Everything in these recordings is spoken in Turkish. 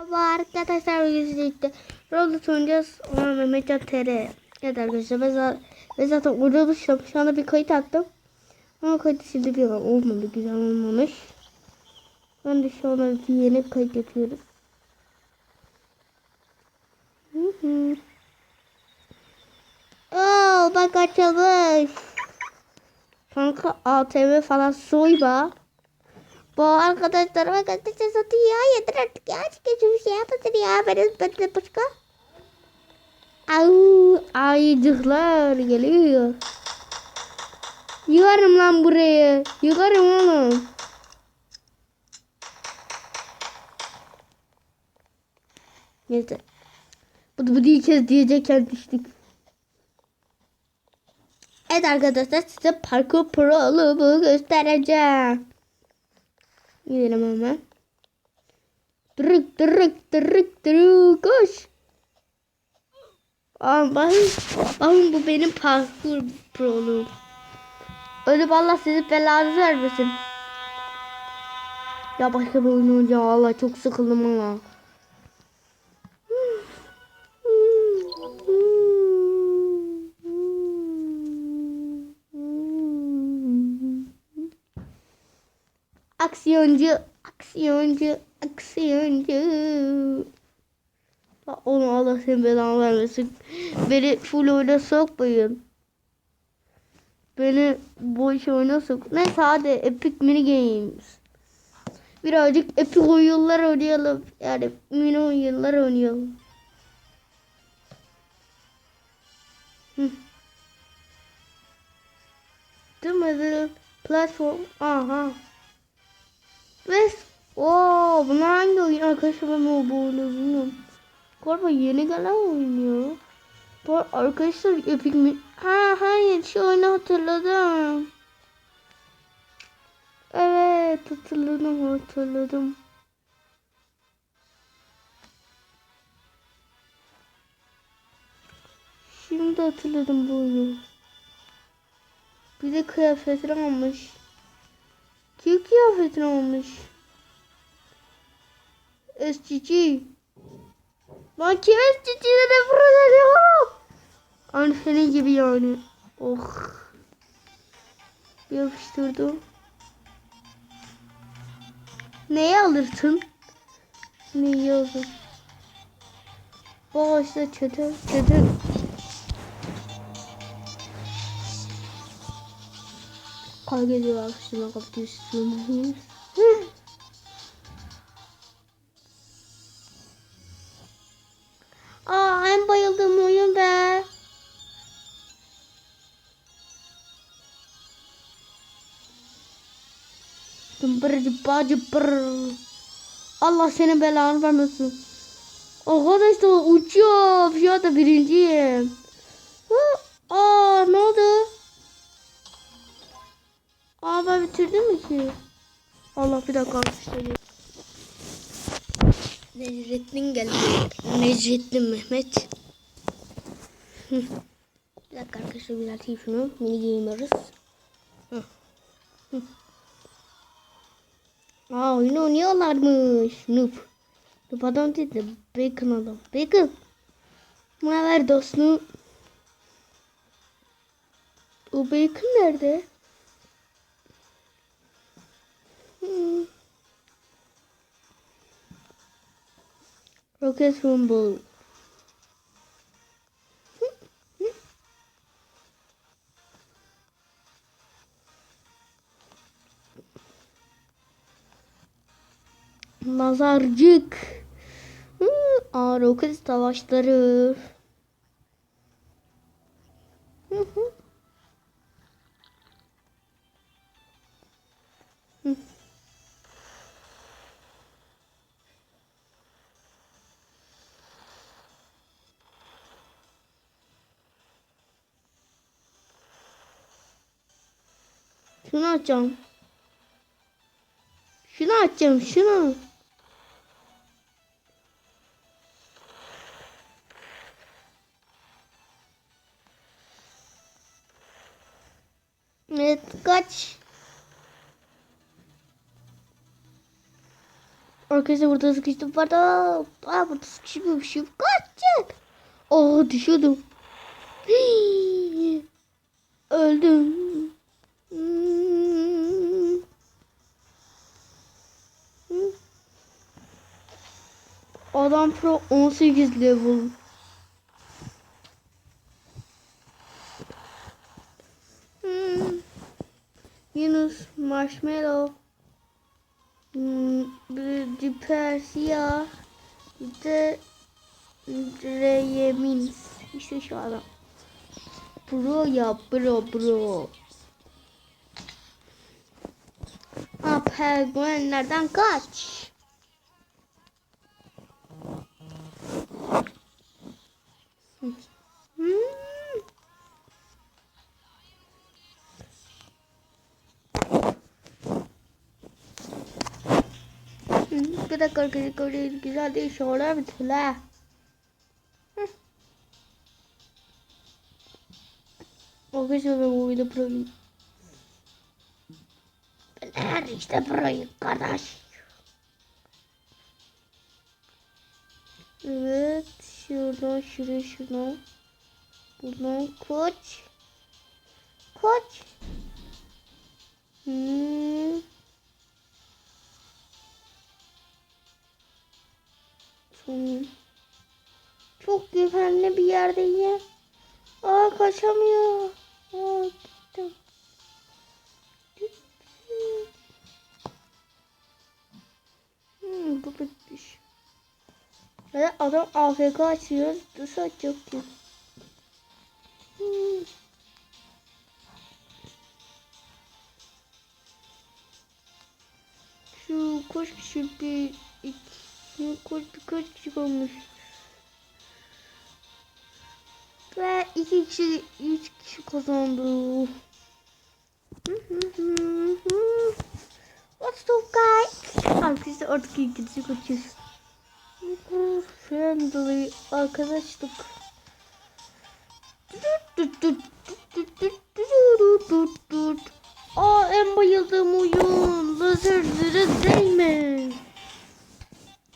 Merhaba arkadaşlar birlikte Roblox oynayacağız. Ona Mehmetcan TR. Evet arkadaşlar ben zaten, ben zaten uğramışım. Şu anda bir kayıt attım. Ama kayıt şimdi bir olmadı. Güzel olmamış. Ben de şu anda bir yeni kayıt yapıyoruz. Hı hı. Oo bak açılmış. Kanka ATV falan soyba. Bu arkadaşlar arkadaşlar satıyor. Yeter artık ya. Çıkıyor bir şey yapmasın ya. Benim ben başka. Au, ayıcıklar geliyor. Yıkarım lan burayı. Yıkarım oğlum. Neyse. Bu bu ilk kez diyecekken düştük. Evet arkadaşlar size parkur prolumu göstereceğim. Gidelim hemen. Dırık dırık dırık dırık koş. Aa, bakın, bakın bu benim parkur proluğum. Ölüp Allah sizi belanızı vermesin. Ya başka bir oyun oynayacağım. Allah çok sıkıldım ama. Aksiyoncu, aksiyoncu, aksiyoncu. Onu Allah senin belanı vermesin. Beni full oyuna sokmayın. Beni boş oyuna sok. Neyse hadi Epic Mini Games. Birazcık Epic oyunlar oynayalım. Yani mini oyunlar oynayalım. Hı. Mi? Platform. Aha. Ve ooo bunlar hangi oyun arkadaşlar ben o bu oyunu bilmiyorum. Galiba yeni gelen oynuyor. Bu arkadaşlar Epic mi? Ha hayır şu oyunu hatırladım. Evet hatırladım hatırladım. Şimdi hatırladım bu oyunu. Bir de kıyafetini almış. Kim kıyafetini almış? SCG. Lan kim SCG'de ne fırlanıyor? Aynı senin gibi yani. Oh. Yapıştırdım. Neyi alırsın? Neyi alır? Bu işte çete, Kavga ediyor arkadaşlar kapatıyorsunuz. Aa en bayıldığım oyun be. Dımbırcı bacı bır. Allah senin belanı vermesin. Arkadaşlar uçuyor. Şu anda birinciyim. Aa ne oldu? Aa ben bitirdim mi ki? Allah bir dakika arkadaşlar. Necrettin geldi. Necrettin Mehmet. Bir dakika arkadaşlar atayım şunu. Mini giymiyoruz. Aa oyun oynuyorlarmış. Noob. Noob adam değil de Bacon adam. Bacon. Ne haber dostum? O Bacon nerede? Rocket Rumble. Nazarcık. Aa, roket savaşları. Hı. Hı. Şunu açacağım. Şunu açacağım şunu. Evet kaç. Arkadaşlar burada sıkıştım pardon. Aa burada sıkışmışım. Kaçın. Oh düşüyordum. Öldüm. Adam pro 18 level. Yunus Marshmallow. Hmm, bir Diper Siyah. Bir de Reyemins. İşte şu adam. Bro ya bro bro. Penguenlerden kaç. Bir dakika arkadaşlar güzel değil şuralar bittiler. Arkadaşlar ben bu oyunda proyum. Ben işte proyum kardeş. Evet şuradan şuraya şuradan. Buradan koç. Koç. Hmm. Son. Çok güvenli bir yerdeyim. Aa kaçamıyor. Aa gittim. Hmm, bu bitmiş. Ve adam AFK açıyor. Nasıl açacak ki? Şu kaç kişi bir iki kaç birkaç kişi kalmış. Ve iki kişi üç kişi kazandı. What's artık ikinci kaçıyoruz. Şuradan arkadaşlık. Aa en bayıldığım oyun. Lazerlere değme.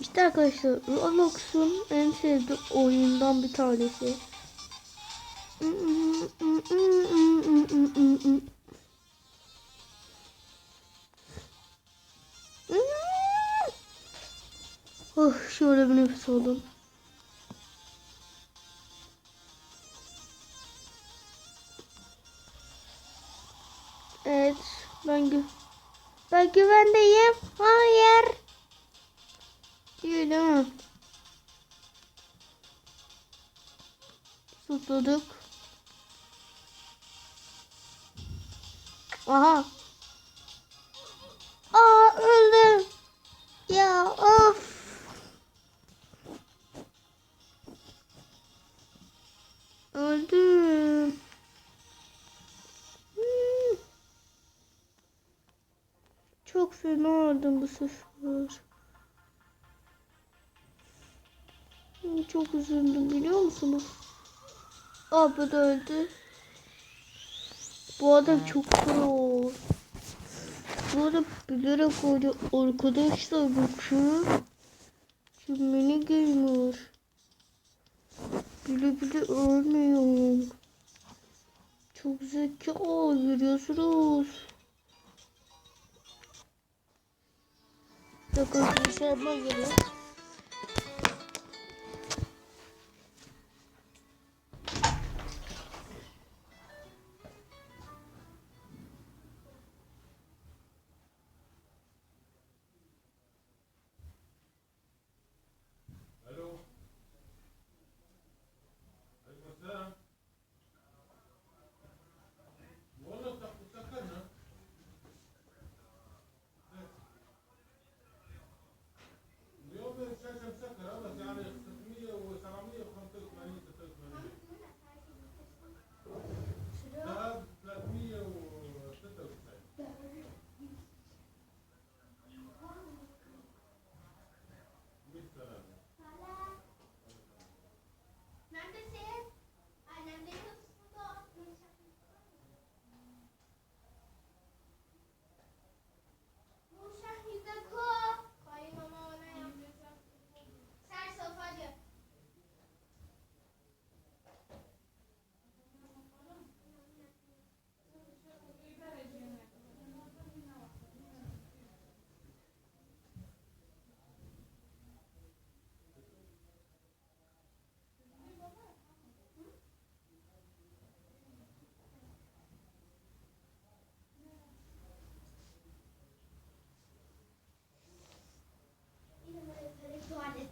İşte arkadaşlar Roblox'un en sevdiğim oyundan bir tanesi. Oh şöyle bir nefes aldım. Evet ben gü ben güvendeyim. Hayır. Değil değil mi? Tutladık. Aha. Aa öldüm. Ya of. Çok fena öldüm bu sefer. Çok üzüldüm biliyor musunuz? Abi de öldü. Bu adam çok pro. Bu adam bilerek öyle arkadaşlar bakın. Cümleni gamer. Bile bile ölmüyor. Çok zeki ol görüyorsunuz. Bakın bir şey yapmaz ya.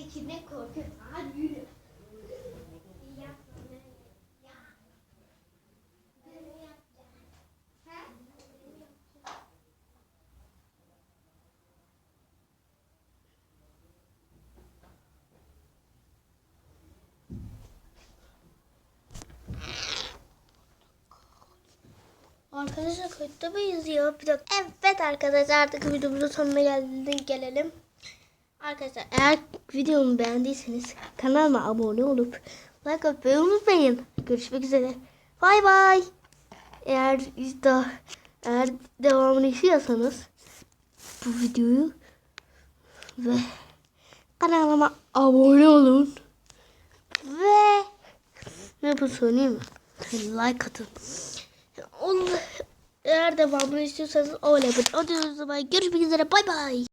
Tekine korkuyorsun. Hadi yürü. Arkadaşlar kayıtta mıyız ya? Bir dakika. Evet arkadaşlar artık videomuzun sonuna geldik. Gelelim. Arkadaşlar eğer videomu beğendiyseniz kanalıma abone olup like atmayı unutmayın. Görüşmek üzere. Bay bay. Eğer daha eğer devamını istiyorsanız bu videoyu ve kanalıma abone olun. Ve ne yapın söyleyeyim mi? Like atın. Eğer devamını istiyorsanız öyle yapın. O zaman görüşmek üzere. Bay bay.